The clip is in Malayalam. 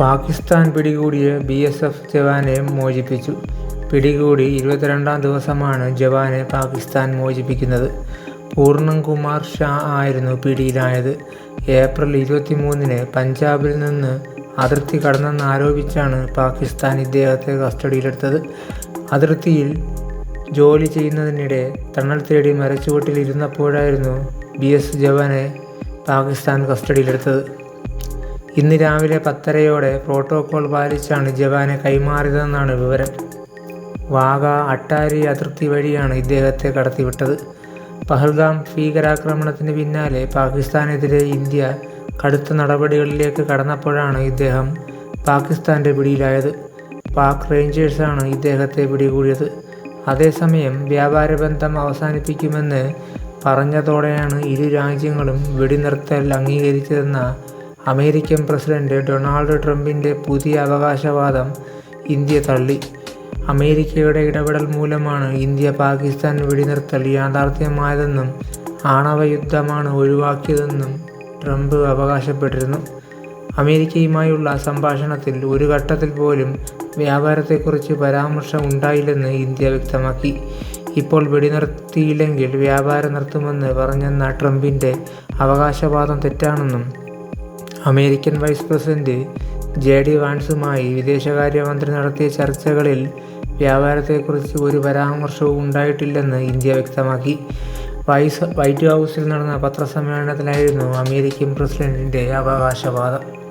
പാകിസ്ഥാൻ പിടികൂടിയ ബി എസ് എഫ് ജവാനെ മോചിപ്പിച്ചു. പിടികൂടി ഇരുപത്തിരണ്ടാം ദിവസമാണ് ജവാനെ പാകിസ്ഥാൻ മോചിപ്പിക്കുന്നത്. പൂർണം കുമാർ ഷാ ആയിരുന്നു പിടിയിലായത്. ഏപ്രിൽ ഇരുപത്തിമൂന്നിന് പഞ്ചാബിൽ നിന്ന് അതിർത്തി കടന്നെന്നാരോപിച്ചാണ് പാകിസ്ഥാൻ ഇദ്ദേഹത്തെ കസ്റ്റഡിയിലെടുത്തത്. അതിർത്തിയിൽ ജോലി ചെയ്യുന്നതിനിടെ തണൽ തേടി മരച്ചുവട്ടിൽ ഇരുന്നപ്പോഴായിരുന്നു ബി എസ് ജവാനെ പാകിസ്ഥാൻ കസ്റ്റഡിയിലെടുത്തത്. ഇന്ന് രാവിലെ പത്തരയോടെ പ്രോട്ടോകോൾ പാലിച്ചാണ് ജവാനെ കൈമാറിയതെന്നാണ് വിവരം. വാഗ അട്ടാരി അതിർത്തി വഴിയാണ് ഇദ്ദേഹത്തെ കടത്തിവിട്ടത്. പഹൽഗാം ഭീകരാക്രമണത്തിന് പിന്നാലെ പാകിസ്ഥാനെതിരെ ഇന്ത്യ കടുത്ത നടപടികളിലേക്ക് കടന്നപ്പോഴാണ് ഇദ്ദേഹം പാകിസ്ഥാന്റെ പിടിയിലായത്. പാക് റേഞ്ചേഴ്സാണ് ഇദ്ദേഹത്തെ പിടികൂടിയത്. അതേസമയം വ്യാപാര ബന്ധം അവസാനിപ്പിക്കുമെന്ന് പറഞ്ഞതോടെയാണ് ഇരു രാജ്യങ്ങളും വെടിനിർത്തൽ അംഗീകരിച്ചതെന്ന അമേരിക്കൻ പ്രസിഡന്റ് ഡൊണാൾഡ് ട്രംപിന്റെ പുതിയ അവകാശവാദം ഇന്ത്യ തള്ളി. അമേരിക്കയുടെ ഇടപെടൽ മൂലമാണ് ഇന്ത്യ പാകിസ്ഥാൻ വെടിനിർത്തൽ യാഥാർത്ഥ്യമായതെന്നും ആണവ യുദ്ധമാണ് ഒഴിവാക്കിയതെന്നും ട്രംപ് അവകാശപ്പെട്ടിരുന്നു. അമേരിക്കയുമായുള്ള സംഭാഷണത്തിൽ ഒരു ഘട്ടത്തിൽ പോലും വ്യാപാരത്തെക്കുറിച്ച് പരാമർശം ഉണ്ടായില്ലെന്ന് ഇന്ത്യ വ്യക്തമാക്കി. ഇപ്പോൾ വെടിനിർത്തിയില്ലെങ്കിൽ വ്യാപാരം നിർത്തുമെന്ന് പറഞ്ഞെന്ന ട്രംപിന്റെ അവകാശവാദം തെറ്റാണെന്നും American vice president J D വാൻസുമായി വിദേശകാര്യമന്ത്രി നടത്തിയ ചർച്ചകളിൽ വ്യാപാരത്തെക്കുറിച്ച് ഒരു പരാമർശവും ഉണ്ടായിട്ടില്ലെന്ന് ഇന്ത്യ വ്യക്തമാക്കി. വൈസ് വൈറ്റ് ഹൗസിൽ നടന്ന പത്രസമ്മേളനത്തിലായിരുന്നു അമേരിക്കൻ പ്രസിഡന്റിന്റെ അവകാശവാദം.